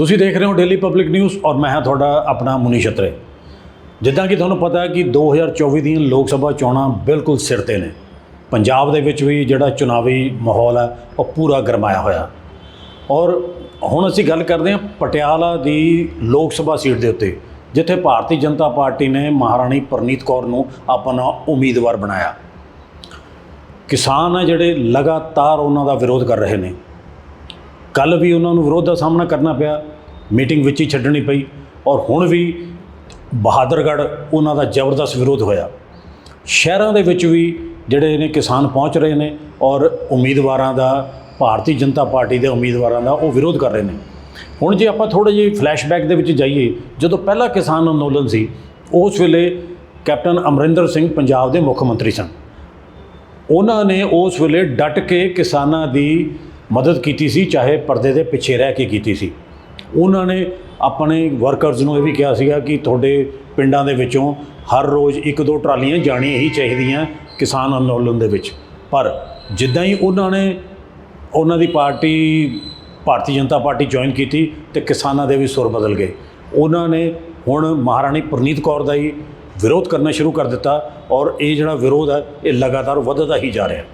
ਤੁਸੀਂ ਦੇਖ ਰਹੇ ਹੋ ਡੇਲੀ ਪਬਲਿਕ ਨਿਊਜ਼ ਔਰ ਮੈਂ ਹਾਂ ਤੁਹਾਡਾ ਆਪਣਾ ਮੁਨੀ ਛਤਰੇ। ਜਿੱਦਾਂ ਕਿ ਤੁਹਾਨੂੰ ਪਤਾ ਹੈ ਕਿ 2024 ਦੀਆਂ ਲੋਕ ਸਭਾ ਚੋਣਾਂ ਬਿਲਕੁਲ ਸਿਰ ਤੇ ਨੇ। ਪੰਜਾਬ ਦੇ ਵਿੱਚ ਵੀ ਜਿਹੜਾ ਚੁਣਾਵੀ ਮਾਹੌਲ ਹੈ, ਉਹ ਪੂਰਾ ਗਰਮਾਇਆ ਹੋਇਆ। ਔਰ ਹੁਣ ਅਸੀਂ ਗੱਲ ਕਰਦੇ ਹਾਂ ਪਟਿਆਲਾ ਦੀ ਲੋਕ ਸਭਾ ਸੀਟ ਦੇ ਉੱਤੇ, ਜਿੱਥੇ ਭਾਰਤੀ ਜਨਤਾ ਪਾਰਟੀ ਨੇ ਮਹਾਰਾਣੀ ਪਰਨੀਤ ਕੌਰ ਨੂੰ ਆਪਣਾ ਉਮੀਦਵਾਰ ਬਣਾਇਆ। ਕਿਸਾਨ ਆ ਜਿਹੜੇ ਲਗਾਤਾਰ ਉਹਨਾਂ ਦਾ ਵਿਰੋਧ ਕਰ ਰਹੇ ਨੇ। ਕੱਲ ਵੀ ਉਹਨਾਂ ਨੂੰ ਵਿਰੋਧ ਦਾ ਸਾਹਮਣਾ ਕਰਨਾ ਪਿਆ, ਮੀਟਿੰਗ ਵਿੱਚ ਹੀ ਛੱਡਣੀ ਪਈ ਔਰ ਹੁਣ ਵੀ ਬਹਾਦਰਗੜ੍ਹ ਉਹਨਾਂ ਦਾ ਜ਼ਬਰਦਸਤ ਵਿਰੋਧ ਹੋਇਆ। ਸ਼ਹਿਰਾਂ ਦੇ ਵਿੱਚ ਵੀ ਜਿਹੜੇ ਨੇ ਕਿਸਾਨ ਪਹੁੰਚ ਰਹੇ ਨੇ ਔਰ ਉਮੀਦਵਾਰਾਂ ਦਾ, ਭਾਰਤੀ ਜਨਤਾ ਪਾਰਟੀ ਦੇ ਉਮੀਦਵਾਰਾਂ ਦਾ ਉਹ ਵਿਰੋਧ ਕਰ ਰਹੇ ਨੇ। ਹੁਣ ਜੇ ਆਪਾਂ ਥੋੜੇ ਜਿਹੇ ਫਲੈਸ਼ਬੈਕ ਦੇ ਵਿੱਚ ਜਾਈਏ, ਜਦੋਂ ਪਹਿਲਾ ਕਿਸਾਨ ਅੰਦੋਲਨ ਸੀ, ਉਸ ਵੇਲੇ ਕੈਪਟਨ ਅਮਰਿੰਦਰ ਸਿੰਘ ਪੰਜਾਬ ਦੇ ਮੁੱਖ ਮੰਤਰੀ ਸਨ। ਉਹਨਾਂ ਨੇ ਉਸ ਵੇਲੇ ਡਟ ਕੇ ਕਿਸਾਨਾਂ ਦੀ ਮਦਦ ਕੀਤੀ ਸੀ, ਚਾਹੇ ਪਰਦੇ ਦੇ ਪਿੱਛੇ ਰਹਿ ਕੇ ਕੀਤੀ ਸੀ। ਉਹਨਾਂ ਨੇ ਆਪਣੇ ਵਰਕਰਸ ਨੂੰ ਇਹ ਵੀ ਕਿਹਾ ਸੀਗਾ ਕਿ ਤੁਹਾਡੇ ਪਿੰਡਾਂ ਦੇ ਵਿੱਚੋਂ ਹਰ ਰੋਜ਼ ਇੱਕ ਦੋ ਟਰਾਲੀਆਂ ਜਾਣੀਆਂ ਹੀ ਚਾਹੀਦੀਆਂ ਕਿਸਾਨ ਅੰਦੋਲਨ ਦੇ ਵਿੱਚ। ਪਰ ਜਿੱਦਾਂ ਹੀ ਉਹਨਾਂ ਨੇ ਉਹਨਾਂ ਦੀ party, Bharatiya Janata party join ਕੀਤੀ ਤੇ ਕਿਸਾਨਾਂ ਦੇ ਵੀ ਸੁਰ ਬਦਲ ਗਏ। ਉਹਨਾਂ ਨੇ ਹੁਣ ਮਹਾਰਾਣੀ ਪ੍ਰਨੀਤ ਕੌਰ ਦਾ ਹੀ ਵਿਰੋਧ ਕਰਨਾ ਸ਼ੁਰੂ ਕਰ ਦਿੱਤਾ ਔਰ ਇਹ ਜਿਹੜਾ ਵਿਰੋਧ ਹੈ, ਇਹ ਲਗਾਤਾਰ ਵੱਧਦਾ ਹੀ ਜਾ ਰਿਹਾ।